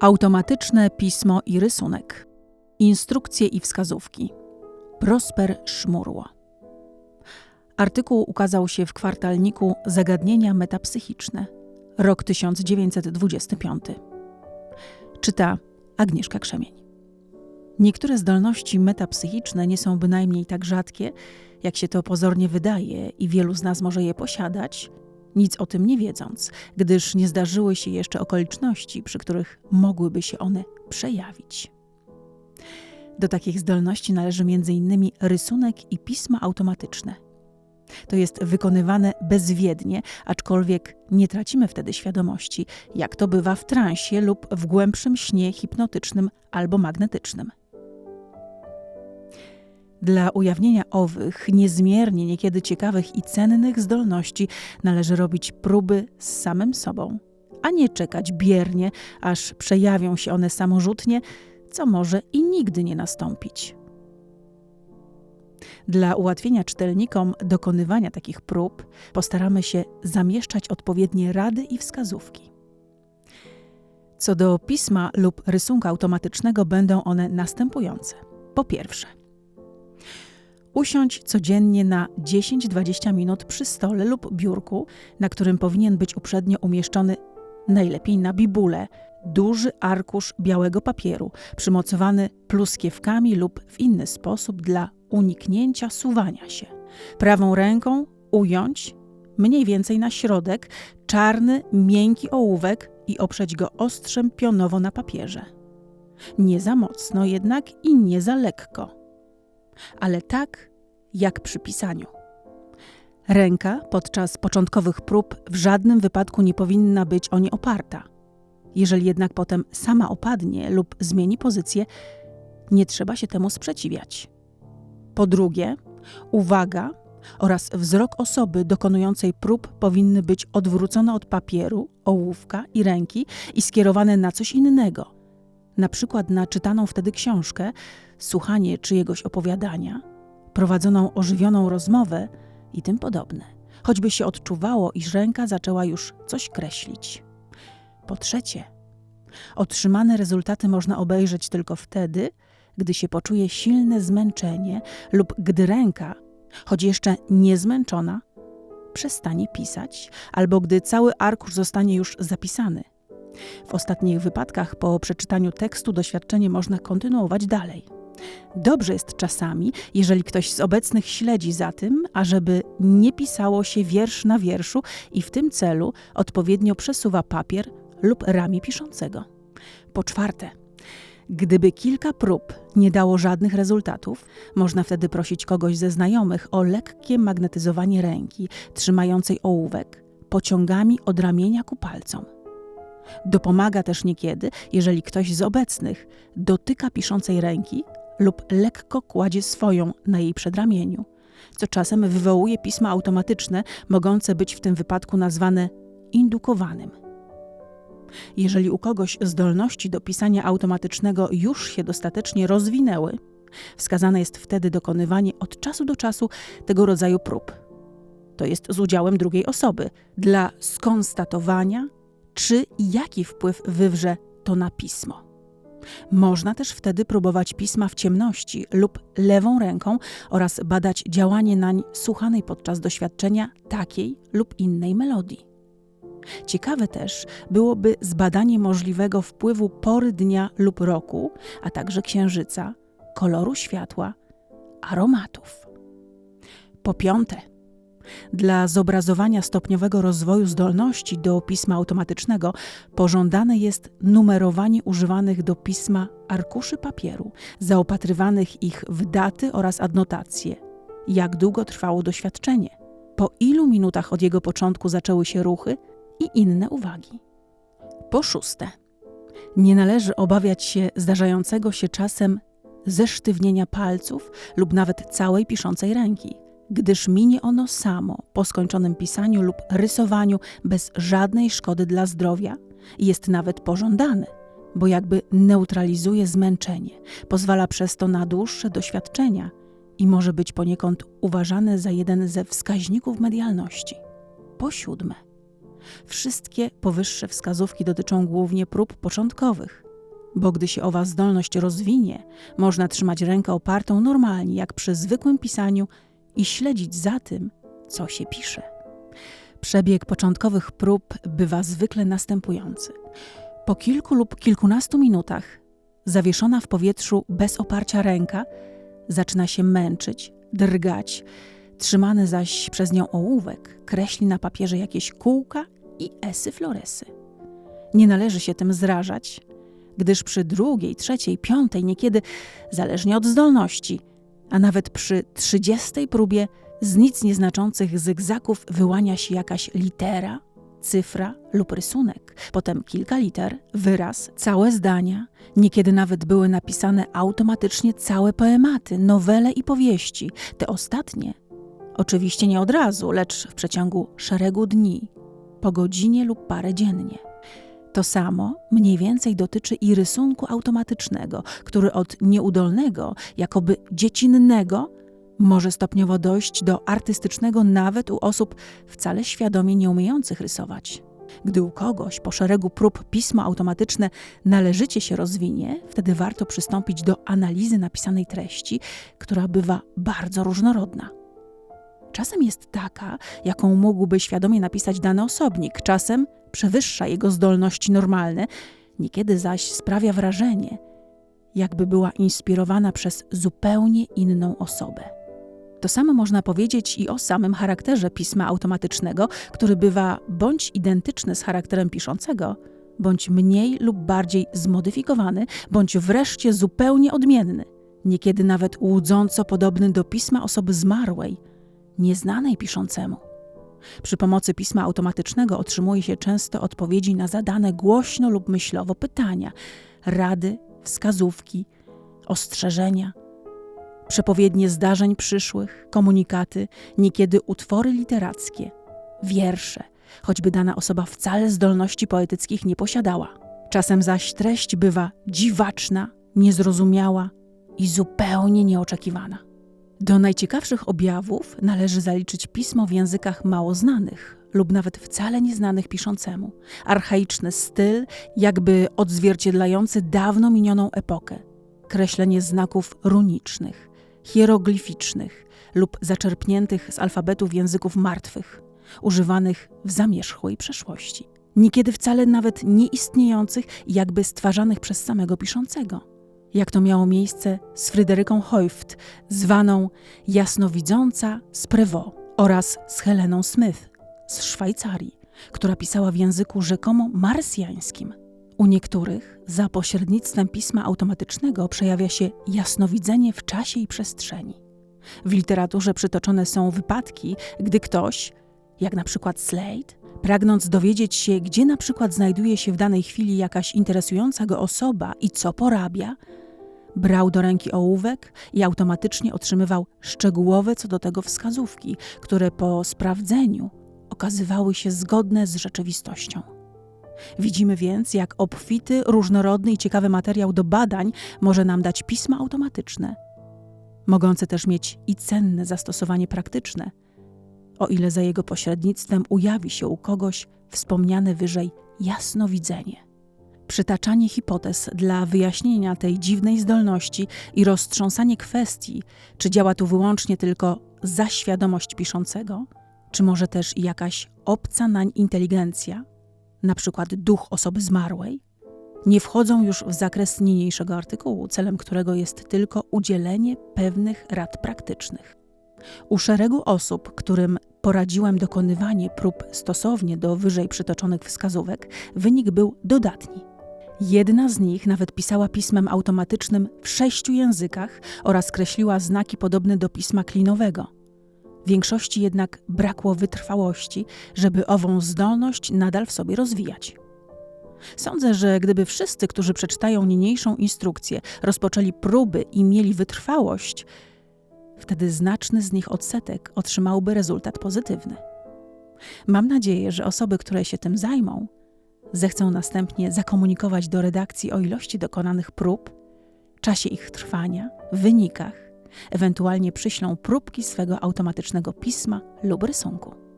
Automatyczne pismo i rysunek. Instrukcje i wskazówki. Prosper Szmurło. Artykuł ukazał się w kwartalniku Zagadnienia metapsychiczne, rok 1925. Czyta Agnieszka Krzemień. Niektóre zdolności metapsychiczne nie są bynajmniej tak rzadkie, jak się to pozornie wydaje, i wielu z nas może je posiadać, nic o tym nie wiedząc, gdyż nie zdarzyły się jeszcze okoliczności, przy których mogłyby się one przejawić. Do takich zdolności należy m.in. rysunek i pisma automatyczne. To jest wykonywane bezwiednie, aczkolwiek nie tracimy wtedy świadomości, jak to bywa w transie lub w głębszym śnie hipnotycznym albo magnetycznym. Dla ujawnienia owych, niezmiernie niekiedy ciekawych i cennych zdolności należy robić próby z samym sobą, a nie czekać biernie, aż przejawią się one samorzutnie, co może i nigdy nie nastąpić. Dla ułatwienia czytelnikom dokonywania takich prób postaramy się zamieszczać odpowiednie rady i wskazówki. Co do pisma lub rysunku automatycznego, będą one następujące. Po pierwsze, Usiądź codziennie na 10-20 minut przy stole lub biurku, na którym powinien być uprzednio umieszczony, najlepiej na bibule, duży arkusz białego papieru, przymocowany pluskiewkami lub w inny sposób dla uniknięcia suwania się. Prawą ręką ująć, mniej więcej na środek, czarny, miękki ołówek i oprzeć go ostrzem pionowo na papierze. Nie za mocno jednak i nie za lekko ale tak jak przy pisaniu. Ręka podczas początkowych prób w żadnym wypadku nie powinna być o nie oparta. Jeżeli jednak potem sama opadnie lub zmieni pozycję, nie trzeba się temu sprzeciwiać. Po drugie, uwaga oraz wzrok osoby dokonującej prób powinny być odwrócone od papieru, ołówka i ręki i skierowane na coś innego, na przykład na czytaną wtedy książkę, słuchanie czyjegoś opowiadania, prowadzoną ożywioną rozmowę i tym podobne, choćby się odczuwało, iż ręka zaczęła już coś kreślić. Po trzecie, otrzymane rezultaty można obejrzeć tylko wtedy, gdy się poczuje silne zmęczenie lub gdy ręka, choć jeszcze niezmęczona, przestanie pisać, albo gdy cały arkusz zostanie już zapisany. W ostatnich wypadkach po przeczytaniu tekstu doświadczenie można kontynuować dalej. Dobrze jest czasami, jeżeli ktoś z obecnych śledzi za tym, ażeby nie pisało się wiersz na wierszu i w tym celu odpowiednio przesuwa papier lub ramię piszącego. Po czwarte, gdyby kilka prób nie dało żadnych rezultatów, można wtedy prosić kogoś ze znajomych o lekkie magnetyzowanie ręki trzymającej ołówek pociągami od ramienia ku palcom. Dopomaga też niekiedy, jeżeli ktoś z obecnych dotyka piszącej ręki lub lekko kładzie swoją na jej przedramieniu, co czasem wywołuje pisma automatyczne, mogące być w tym wypadku nazwane indukowanym. Jeżeli u kogoś zdolności do pisania automatycznego już się dostatecznie rozwinęły, wskazane jest wtedy dokonywanie od czasu do czasu tego rodzaju prób. To jest z udziałem drugiej osoby, dla skonstatowania, czy i jaki wpływ wywrze to na pismo. Można też wtedy próbować pisma w ciemności lub lewą ręką oraz badać działanie nań słuchanej podczas doświadczenia takiej lub innej melodii. Ciekawe też byłoby zbadanie możliwego wpływu pory dnia lub roku, a także księżyca, koloru światła, aromatów. Po piąte, dla zobrazowania stopniowego rozwoju zdolności do pisma automatycznego pożądane jest numerowanie używanych do pisma arkuszy papieru, zaopatrywanych ich w daty oraz adnotacje. Jak długo trwało doświadczenie? Po ilu minutach od jego początku zaczęły się ruchy i inne uwagi? Po szóste, nie należy obawiać się zdarzającego się czasem zesztywnienia palców lub nawet całej piszącej ręki gdyż minie ono samo po skończonym pisaniu lub rysowaniu bez żadnej szkody dla zdrowia jest nawet pożądane, bo jakby neutralizuje zmęczenie, pozwala przez to na dłuższe doświadczenia i może być poniekąd uważane za jeden ze wskaźników medialności. Po siódme, wszystkie powyższe wskazówki dotyczą głównie prób początkowych, bo gdy się owa zdolność rozwinie, można trzymać rękę opartą normalnie, jak przy zwykłym pisaniu i śledzić za tym, co się pisze. Przebieg początkowych prób bywa zwykle następujący. Po kilku lub kilkunastu minutach, zawieszona w powietrzu bez oparcia ręka zaczyna się męczyć, drgać, trzymany zaś przez nią ołówek kreśli na papierze jakieś kółka i esy floresy. Nie należy się tym zrażać, gdyż przy drugiej, trzeciej, piątej, niekiedy, zależnie od zdolności, a nawet przy trzydziestej próbie z nic nieznaczących zygzaków wyłania się jakaś litera, cyfra lub rysunek, potem kilka liter, wyraz, całe zdania, niekiedy nawet były napisane automatycznie całe poematy, nowele i powieści, te ostatnie. Oczywiście nie od razu, lecz w przeciągu szeregu dni, po godzinie lub parę dziennie. To samo mniej więcej dotyczy i rysunku automatycznego, który od nieudolnego, jakoby dziecinnego, może stopniowo dojść do artystycznego nawet u osób wcale świadomie nie umiejących rysować. Gdy u kogoś po szeregu prób pismo automatyczne należycie się rozwinie, wtedy warto przystąpić do analizy napisanej treści, która bywa bardzo różnorodna. Czasem jest taka, jaką mógłby świadomie napisać dany osobnik, czasem przewyższa jego zdolności normalne, niekiedy zaś sprawia wrażenie, jakby była inspirowana przez zupełnie inną osobę. To samo można powiedzieć i o samym charakterze pisma automatycznego, który bywa bądź identyczny z charakterem piszącego, bądź mniej lub bardziej zmodyfikowany, bądź wreszcie zupełnie odmienny, niekiedy nawet łudząco podobny do pisma osoby zmarłej, nieznanej piszącemu. Przy pomocy pisma automatycznego otrzymuje się często odpowiedzi na zadane głośno lub myślowo pytania, rady, wskazówki, ostrzeżenia, przepowiednie zdarzeń przyszłych, komunikaty, niekiedy utwory literackie, wiersze, choćby dana osoba wcale zdolności poetyckich nie posiadała. Czasem zaś treść bywa dziwaczna, niezrozumiała i zupełnie nieoczekiwana. Do najciekawszych objawów należy zaliczyć pismo w językach mało znanych lub nawet wcale nieznanych piszącemu, archaiczny styl, jakby odzwierciedlający dawno minioną epokę, kreślenie znaków runicznych, hieroglificznych lub zaczerpniętych z alfabetów języków martwych, używanych w zamierzchłej przeszłości, niekiedy wcale nawet nieistniejących jakby stwarzanych przez samego piszącego jak to miało miejsce z Fryderyką Heuft, zwaną Jasnowidząca z Prevot oraz z Heleną Smith z Szwajcarii, która pisała w języku rzekomo marsjańskim. U niektórych za pośrednictwem pisma automatycznego przejawia się jasnowidzenie w czasie i przestrzeni. W literaturze przytoczone są wypadki, gdy ktoś, jak na przykład Slade, pragnąc dowiedzieć się, gdzie na przykład znajduje się w danej chwili jakaś interesująca go osoba i co porabia, brał do ręki ołówek i automatycznie otrzymywał szczegółowe co do tego wskazówki, które po sprawdzeniu okazywały się zgodne z rzeczywistością. Widzimy więc, jak obfity, różnorodny i ciekawy materiał do badań może nam dać pisma automatyczne, mogące też mieć i cenne zastosowanie praktyczne, o ile za jego pośrednictwem ujawi się u kogoś wspomniane wyżej jasnowidzenie. Przytaczanie hipotez dla wyjaśnienia tej dziwnej zdolności i roztrząsanie kwestii, czy działa tu wyłącznie tylko zaświadomość piszącego, czy może też jakaś obca nań inteligencja, na przykład duch osoby zmarłej, nie wchodzą już w zakres niniejszego artykułu, celem którego jest tylko udzielenie pewnych rad praktycznych. U szeregu osób, którym poradziłem dokonywanie prób stosownie do wyżej przytoczonych wskazówek, wynik był dodatni. Jedna z nich nawet pisała pismem automatycznym w sześciu językach oraz kreśliła znaki podobne do pisma klinowego. Większości jednak brakło wytrwałości, żeby ową zdolność nadal w sobie rozwijać. Sądzę, że gdyby wszyscy, którzy przeczytają niniejszą instrukcję, rozpoczęli próby i mieli wytrwałość, wtedy znaczny z nich odsetek otrzymałby rezultat pozytywny. Mam nadzieję, że osoby, które się tym zajmą, zechcą następnie zakomunikować do redakcji o ilości dokonanych prób, czasie ich trwania, wynikach, ewentualnie przyślą próbki swego automatycznego pisma lub rysunku.